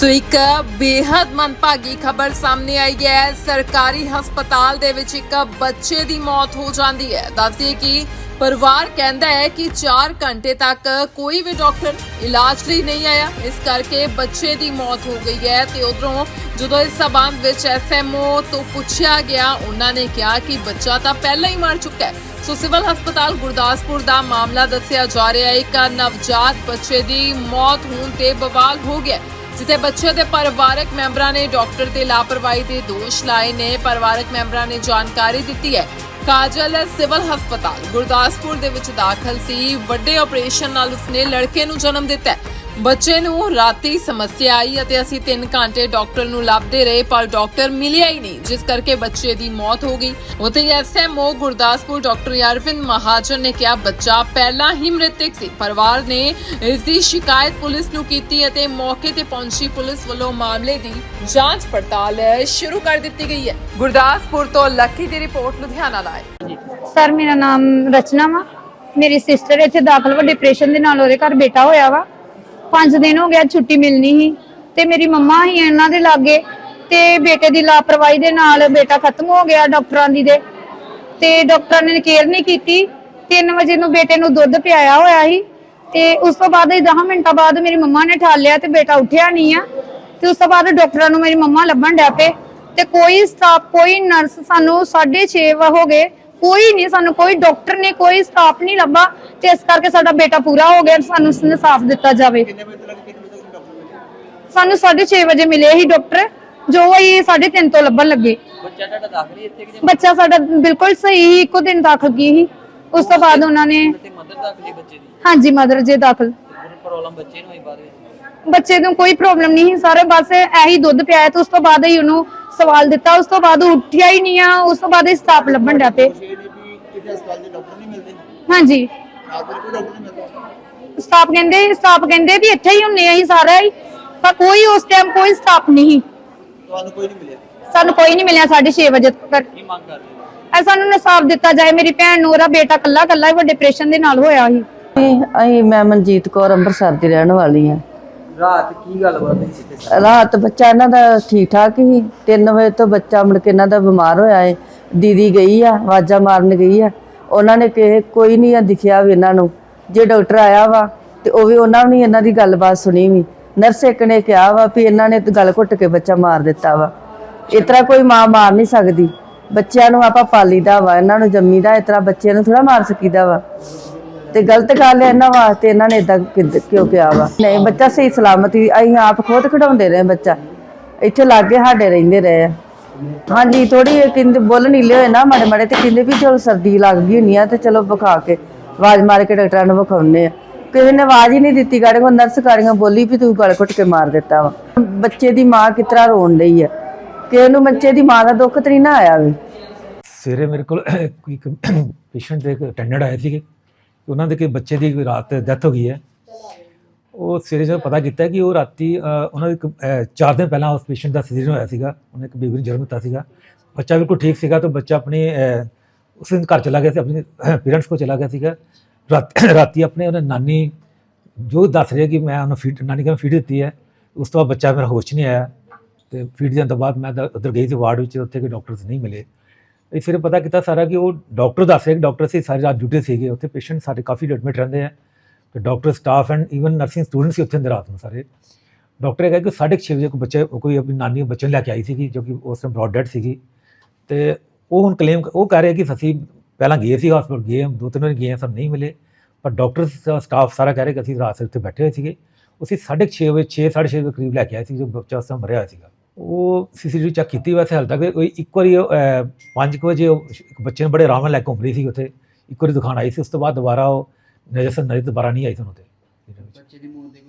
ਸੋ ਇੱਕ ਬੇहद ਮੰਦਭਾਗੀ ਖਬਰ ਸਾਹਮਣੇ ਆਈ ਹੈ। ਸਰਕਾਰੀ ਹਸਪਤਾਲ ਦੇ ਵਿੱਚ ਇੱਕ ਬੱਚੇ ਦੀ ਮੌਤ ਹੋ ਜਾਂਦੀ ਹੈ। ਦੱਸਦੀਏ ਕਿ ਪਰਿਵਾਰ ਕਹਿੰਦਾ ਹੈ ਕਿ 4 ਘੰਟੇ ਤੱਕ ਕੋਈ ਵੀ ਡਾਕਟਰ ਇਲਾਜ ਲਈ ਨਹੀਂ ਆਇਆ। ਇਸ ਕਰਕੇ ਬੱਚੇ ਦੀ ਮੌਤ ਹੋ ਗਈ ਹੈ ਤੇ ਉਧਰੋਂ ਜਦੋਂ ਇਸ ਸਬੰਧ ਵਿੱਚ ਐਸਐਮਓ ਤੋਂ ਪੁੱਛਿਆ ਗਿਆ, ਉਹਨਾਂ ਨੇ ਕਿਹਾ ਕਿ ਬੱਚਾ ਤਾਂ ਪਹਿਲਾਂ ਹੀ ਮਰ ਚੁੱਕਾ ਹੈ। ਸੋ ਸਿਵਲ ਹਸਪਤਾਲ ਗੁਰਦਾਸਪੁਰ ਦਾ ਮਾਮਲਾ ਦੱਸਿਆ ਜਾ ਰਿਹਾ ਹੈ। ਇੱਕ ਨਵਜਾਤ ਬੱਚੇ ਦੀ ਮੌਤ ਹੋਣ ਤੇ ਬਵਾਲ ਹੋ ਗਿਆ ਜਿੱਥੇ ਬੱਚੇ ਦੇ ਪਰਿਵਾਰਕ ਮੈਂਬਰਾਂ ਨੇ ਡਾਕਟਰ ਤੇ ਲਾਪਰਵਾਹੀ ਦੇ ਦੋਸ਼ ਲਾਏ ਨੇ, ਪਰਿਵਾਰਕ ਮੈਂਬਰਾਂ ਨੇ ਜਾਣਕਾਰੀ ਦਿੱਤੀ ਹੈ। ਕਾਜਲ ਸਿਵਲ ਹਸਪਤਾਲ ਗੁਰਦਾਸਪੁਰ ਦੇ ਵਿੱਚ ਦਾਖਲ ਸੀ। ਵੱਡੇ ਆਪਰੇਸ਼ਨ ਨਾਲ ਉਸਨੇ ਲੜਕੇ ਨੂੰ ਜਨਮ ਦਿੱਤਾ ਹੈ। ਬੱਚੇ ਨੂੰ ਰਾਤੀ ਸਮੱਸਿਆ ਆਈ ਅਤੇ ਅਸੀਂ 3 ਘੰਟੇ ਡਾਕਟਰ ਨੂੰ ਲੱਭਦੇ ਰਹੇ, ਪਰ ਡਾਕਟਰ ਮਿਲਿਆ ਹੀ ਨਹੀਂ, ਜਿਸ ਕਰਕੇ ਬੱਚੇ ਦੀ ਮੌਤ ਹੋ ਗਈ। ਉਤੇ ਐਸਐਮਓ ਗੁਰਦਾਸਪੁਰ ਡਾਕਟਰ ਅਰਵਿੰਦ ਮਹਾਜਨ ਨੇ ਕਿਹਾ, ਬੱਚਾ ਪਹਿਲਾਂ ਹੀ ਮ੍ਰਿਤਕ ਸੀ। ਪਰਿਵਾਰ ਨੇ ਇਸ ਦੀ ਸ਼ਿਕਾਇਤ ਪੁਲਿਸ ਨੂੰ ਕੀਤੀ ਅਤੇ ਮੌਕੇ ਤੇ ਪਹੁੰਚੀ ਪੁਲਿਸ ਵੱਲੋਂ ਮਾਮਲੇ ਦੀ ਜਾਂਚ ਪੜਤਾਲ ਸ਼ੁਰੂ ਕਰ ਦਿੱਤੀ ਗਈ ਹੈ। ਗੁਰਦਾਸਪੁਰ ਤੋਂ ਲੱਕੀ ਦੀ ਰਿਪੋਰਟ, ਲੁਧਿਆਣਾ ਲਾਏ। ਸਰ, ਮੇਰਾ ਨਾਮ ਰਚਨਾ ਵਾ। ਮੇਰੀ ਸਿਸਟਰ ਇੱਥੇ ਦਾਖਲ ਵਾ ਡਿਪਰੈਸ਼ਨ ਦੇ ਨਾਲ ਉਹਦੇ ਘਰ ਬੇਟਾ ਹੋਇਆ ਵਾ। 5 ਦਿਨ ਹੋ ਗਿਆ ਛੁੱਟੀ ਮਿਲਣੀ ਸੀ ਤੇ ਮੇਰੀ ਮੰਮਾ ਹੀ ਇਹਨਾਂ ਦੇ ਲਾਗੇ ਤੇ ਬੇਟੇ ਦੀ ਲਾਪਰਵਾਹੀ ਦੇ ਨਾਲ ਬੇਟਾ ਖਤਮ ਹੋ ਗਿਆ ਡਾਕਟਰਾਂ ਦੀ ਦੇ। ਤੇ ਡਾਕਟਰਾਂ ਨੇ ਕੇਅਰ ਨਹੀਂ ਕੀਤੀ। 3 ਵਜੇ ਨੂੰ ਬੇਟੇ ਨੂੰ ਦੁੱਧ ਪਿਆਇਆ ਹੋਇਆ ਸੀ ਤੇ ਉਸ ਤੋਂ ਬਾਅਦ 10 ਮਿੰਟਾਂ ਬਾਅਦ ਮੇਰੀ ਮੰਮਾ ਨੇ ਠਾਲ ਲਿਆ ਤੇ ਬੇਟਾ ਉੱਠਿਆ ਨਹੀਂ ਆ। ਤੇ ਉਸ ਤੋਂ ਬਾਅਦ ਡਾਕਟਰਾਂ ਨੂੰ ਮੇਰੀ ਮੰਮਾ ਲੱਭਣ ਡੈ ਪਏ। ਤੇ ਕੋਈ ਸਟਾਫ ਕੋਈ ਨਰਸ ਸਾਨੂੰ 6:30 ਹੋ ਗਏ ਕੋਈ ਨਹੀਂ ਸਾਨੂੰ ਕੋਈ ਡਾਕਟਰ ਨੇ ਕੋਈ ਸਟਾਫ ਨਹੀਂ ਲੱਭਾ ਤੇ ਇਸ ਕਰਕੇ ਸਾਡਾ ਬੇਟਾ ਪੂਰਾ ਹੋ ਗਿਆ ਸਾਨੂੰ ਇਨਸਾਫ ਦਿੱਤਾ ਜਾਵੇ। ਸਾਨੂੰ 6:30 ਵਜੇ ਮਿਲੇ ਹੀ ਡਾਕਟਰ ਜੋ ਹੀ 3:30 ਤੋਂ ਲੱਭਣ ਲੱਗੇ। ਬੱਚਾ ਤੁਹਾਡਾ ਦਾਖਲ ਹੀ ਇੱਥੇ ਕਿ ਬੱਚਾ ਸਾਡਾ ਬਿਲਕੁਲ ਸਹੀ ਹੀ ਇੱਕੋ ਦਿਨ ਦਾਖਲ ਕੀ ਸੀ। ਉਸ ਤੋਂ ਬਾਅਦ ਉਹਨਾਂ ਨੇ ਮਦਰ ਦਾਖਲ ਹੀ ਬੱਚੇ ਦੀ? ਹਾਂਜੀ ਮਦਰ ਜੇ ਦਾਖਲ। ਕੋਈ ਪ੍ਰੋਬਲਮ ਬੱਚੇ ਨੂੰ ਹੋਈ ਬਾਅਦ ਵਿੱਚ? ਬੱਚੇ ਨੂੰ ਕੋਈ ਪ੍ਰੋਬਲਮ ਨਹੀਂ ਸੀ ਸਾਰੇ ਬਸ ਇਹੀ ਦੁੱਧ ਪਿਆਇਆ ਤੇ ਉਸ ਤੋਂ ਬਾਅਦ ਹੀ ਉਹਨੂੰ ਸਵਾਲ ਦਿੱਤਾ ਉਸ ਤੋਂ ਬਾਅਦ ਉਹ ਉੱਠਿਆ ਹੀ ਨਹੀਂ ਆ ਉਸ ਤੋਂ ਬਾਅਦ ਹੀ ਸਟਾਫ ਲੱਭਣ ਡਿਆ ਪਏ ਹਾਂਜੀ। ਸਟਾਫ ਕਹਿੰਦੇ ਸਟਾਫ ਕਹਿੰਦੇ ਵੀ ਇੱਥੇ ਹੀ ਹੁੰਨੇ ਆ ਅਸੀਂ ਸਾਰਾ ਹੀ ਪਰ ਕੋਈ ਉਸ ਟਾਈਮ ਕੋਈ ਸਟਾਫ ਨਹੀਂ। ਤੁਹਾਨੂੰ ਕੋਈ ਨਹੀਂ ਮਿਲਿਆ? ਸਾਨੂੰ ਕੋਈ ਨਹੀਂ ਮਿਲਿਆ 6:30 ਵਜੇ ਤੱਕ। ਕੀ ਮੰਗ ਕਰਦੇ ਹੋ? ਐ ਸਾਨੂੰ ਇਨਸਾਫ ਦਿੱਤਾ ਜਾਏ ਮੇਰੀ ਭੈਣ ਨੂੰ ਉਹਦਾ ਬੇਟਾ ਕੱਲਾ ਕੱਲਾ ਹੀ ਡਿਪਰੈਸ਼ਨ ਦੇ ਨਾਲ ਹੋਇਆ ਸੀ। ਅਸੀਂ ਮੈਂ ਮਨਜੀਤ ਕੌਰ ਅੰਮ੍ਰਿਤਸਰ ਦੀ ਰਹਿਣ ਵਾਲੀ ਹਾਂ। ਰਾਤ ਕੀ ਗੱਲ ਹੋਈ ਸੀ ਤੇ ਰਾਤ ਬੱਚਾ ਇਹਨਾਂ ਦਾ ਠੀਕ ਠਾਕ ਹੀ 3 ਵਜੇ ਤੋਂ ਬੱਚਾ ਮੁੜ ਕੇ ਇਹਨਾਂ ਦਾ ਬਿਮਾਰ ਹੋਇਆ ਏ। ਦੀਦੀ ਗਈ ਆ, ਆਵਾਜ਼ਾਂ ਮਾਰਨ ਗਈ ਆ। ਉਹਨਾਂ ਨੇ ਕਿਹਾ, ਕੋਈ ਨਹੀਂ ਆ, ਦਿਖਿਆ ਵੀ ਇਹਨਾਂ ਨੂੰ। ਜੇ ਡਾਕਟਰ ਆਇਆ ਵਾ, ਤੇ ਉਹ ਵੀ ਉਹਨਾਂ ਨੇ ਇਹਨਾਂ ਦੀ ਗੱਲਬਾਤ ਸੁਣੀ ਵੀ। ਨਰਸ ਇੱਕ ਨੇ ਕਿਹਾ ਵਾ ਵੀ ਇਹਨਾਂ ਨੇ ਗੱਲ ਘੁੱਟ ਕੇ ਬੱਚਾ ਮਾਰ ਦਿੱਤਾ ਵਾ। ਇਸ ਤਰ੍ਹਾਂ ਕੋਈ ਮਾਂ ਮਾਰ ਨਹੀਂ ਸਕਦੀ। ਬੱਚਿਆਂ ਨੂੰ ਆਪਾਂ ਪਾਲੀਦਾ ਵਾ, ਇਹਨਾਂ ਨੂੰ ਜੰਮੀਦਾ, ਇਸ ਤਰ੍ਹਾਂ ਬੱਚਿਆਂ ਨੂੰ ਥੋੜਾ ਮਾਰ ਸਕੀਦਾ ਵਾ। ਤੇ ਗਲਤ ਗੱਲ ਹੈ ਇਹਨਾਂ ਵਾਸਤੇ, ਇਹਨਾਂ ਨੇ ਇਦਾਂ ਕਿਉਂ ਕਿਹਾ ਵਾ? ਨਹੀਂ, ਬੱਚਾ ਸਹੀ ਸਲਾਮਤੀ ਅਸੀਂ ਆਪ ਖੁਦ ਖਿਡਾਉਂਦੇ ਰਹੇ ਬੱਚਾ। ਇੱਥੇ ਲਾਗੇ ਸਾਡੇ ਰਹਿੰਦੇ ਰਹੇ ਆ। ਹਾਂਜੀ ਥੋੜੀ ਕਹਿੰਦੇ ਬੁੱਲ ਨੀਲੇ ਹੋਏ ਨਾ ਮਾੜੇ ਮਾੜੇ, ਤੇ ਕਹਿੰਦੇ ਵੀ ਚਲ ਸਰਦੀ ਲੱਗ ਗਈ ਹੁੰਨੀ ਆ, ਤੇ ਚਲੋ ਵਿਖਾ ਕੇ ਆਵਾਜ਼ ਮਾਰ ਕੇ ਡਾਕਟਰਾਂ ਨੂੰ ਵਿਖਾਉਨੇ ਆ। ਕਿਸੇ ਨੇ ਆਵਾਜ਼ ਹੀ ਨਹੀਂ ਦਿੱਤੀ ਗਾੜੀ ਕੋ ਨਰਸ ਗਾੜੀਆਂ ਬੋਲੀ ਵੀ ਤੂੰ ਗਲ ਘੁੱਟ ਕੇ ਮਾਰ ਦਿੱਤਾ ਵਾ। ਬੱਚੇ ਦੀ ਮਾਂ ਕਿਤਰਾ ਰੋਣ ਲਈ ਆ। ਕਿਸੇ ਨੂੰ ਬੱਚੇ ਦੀ ਮਾਂ ਦਾ ਦੁੱਖ ਤੇ ਨਾ ਆਇਆ ਵੀ। ਸਵੇਰੇ ਮੇਰੇ ਕੋਲ ਇੱਕ ਪੇਸ਼ੈਂਟ ਦੇ ਅਟੈਂਡੈਂਟ ਆਏ ਸੀਗੇ। ਕਿ ਉਹਨਾਂ ਦੇ ਕਿ ਬੱਚੇ ਦੀ ਕੋਈ ਰਾਤ ਡੈਥ ਹੋ ਗਈ ਹੈ। ਉਹ ਸਵੇਰੇ ਜਦੋਂ ਪਤਾ ਕੀਤਾ ਕਿ ਉਹ ਰਾਤੀ ਉਹਨਾਂ ਦੇ ਇੱਕ, ਚਾਰ ਦਿਨ ਪਹਿਲਾਂ ਉਸ ਪੇਸ਼ੈਂਟ ਦਾ ਸੀਜ਼ਨ ਹੋਇਆ ਸੀਗਾ। ਉਹਨੇ ਇੱਕ ਬੇਬੀ ਨੂੰ ਜਨਮ ਦਿੱਤਾ ਸੀਗਾ। ਬੱਚਾ ਬਿਲਕੁਲ ਠੀਕ ਸੀਗਾ ਤਾਂ ਬੱਚਾ ਆਪਣੇ ਉਸ ਦਿਨ ਘਰ ਚਲਾ ਗਿਆ ਸੀ ਆਪਣੇ ਪੇਰੈਂਟਸ ਕੋਲ ਚਲਾ ਗਿਆ ਸੀਗਾ। ਰਾਤੀ ਆਪਣੇ ਉਹਨੇ ਨਾਨੀ ਜੋ ਦੱਸ ਰਿਹਾ ਕਿ ਮੈਂ ਉਹਨੂੰ ਫੀਡ ਨਾਨੀ ਕਹਿੰਦਾ ਫੀਡ ਦਿੱਤੀ ਹੈ। ਉਸ ਤੋਂ ਬਾਅਦ ਬੱਚਾ ਮੇਰਾ ਹੋਸ਼ ਨਹੀਂ ਆਇਆ ਤੇ ਫੀਡ ਦੇਣ ਤੋਂ ਬਾਅਦ ਮੈਂ ਤਾਂ ਉੱਧਰ ਗਈ ਸੀ ਵਾਰਡ ਵਿੱਚ ਉੱਥੇ ਕੋਈ ਡਾਕਟਰਸ ਨਹੀਂ ਮਿਲੇ। ਇਹ ਫਿਰ ਪਤਾ ਕੀਤਾ ਸਾਰਾ ਕਿ ਉਹ ਡਾਕਟਰ ਦੱਸ ਰਿਹਾ ਕਿ ਡਾਕਟਰ ਸੀ ਸਾਰੇ ਰਾਤ ਡਿਊਟੀ ਸੀਗੇ ਉੱਥੇ ਪੇਸ਼ੈਂਟ ਸਾਡੇ ਕਾਫੀ ਐਡਮਿਟ ਰਹਿੰਦੇ ਆ। ਤੇ doctor staff and even nursing students ਸੀ ਉੱਥੇ ਅੰਦਰ ਰਾਤ ਨੂੰ ਸਾਰੇ। ਡਾਕਟਰ ਇਹ ਕਹਿੰਦੇ ਕਿ 6:30 ਵਜੇ ਕੋਈ ਬੱਚੇ ਕੋਈ ਆਪਣੀ ਨਾਨੀ ਬੱਚੇ ਨੂੰ ਲੈ ਕੇ ਆਈ ਸੀਗੀ ਜੋ ਕਿ ਉਸ ਟਾਈਮ ਬ੍ਰੌਡ ਡੈਡ ਸੀਗੀ। ਤੇ ਉਹ ਹੁਣ ਕਲੇਮ ਉਹ ਕਹਿ ਰਿਹਾ ਕਿ ਅਸੀਂ ਪਹਿਲਾਂ ਗਏ ਸੀ ਹਸਪਤਾਲ ਗਏ ਹਾਂ, ਦੋ ਤਿੰਨ ਵਾਰ ਗਏ ਹਾਂ, ਸਾਨੂੰ ਨਹੀਂ ਮਿਲੇ। ਪਰ ਡਾਕਟਰ ਸਟਾਫ ਸਾਰਾ ਕਹਿ ਰਿਹਾ ਕਿ ਅਸੀਂ ਰਾਤ ਨੂੰ ਉੱਥੇ ਬੈਠੇ ਹੋਏ ਸੀਗੇ। ਅਸੀਂ 6:30 ਵਜੇ 6:30 ਵਜੇ ਕਰੀਬ ਲੈ ਕੇ ਆਏ ਸੀ ਜੋ ਬੱਚਾ ਉਸ ਟਾਈਮ ਮਰਿਆ ਹੋਇਆ ਸੀਗਾ। ਉਹ ਸੀਸੀਟੀਵੀ ਚੈੱਕ ਕੀਤੀ ਵੈਸੇ ਹਾਲ ਤੱਕ। ਕੋਈ ਇੱਕ ਵਾਰੀ 5 ਵਜੇ ਉਹ ਇੱਕ ਬੱਚੇ ਨੇ ਬੜੇ ਆਰਾਮ ਨਾਲ ਲੈ ਕੇ ਘੁੰਮ ਰਹੀ ਸੀ ਉੱਥੇ। ਇੱਕ ਵਾਰੀ ਦਿਖਾਣ ਆਈ ਸੀ, ਉਸ ਤੋਂ ਬਾਅਦ ਦੁਬਾਰਾ ਉਹ ਨਜ਼ਰ ਨਜ਼ਰ ਦੁਬਾਰਾ ਨਹੀਂ ਆਈ ਤੁਹਾਨੂੰ ਤੇ ਬੱਚੇ ਦੀ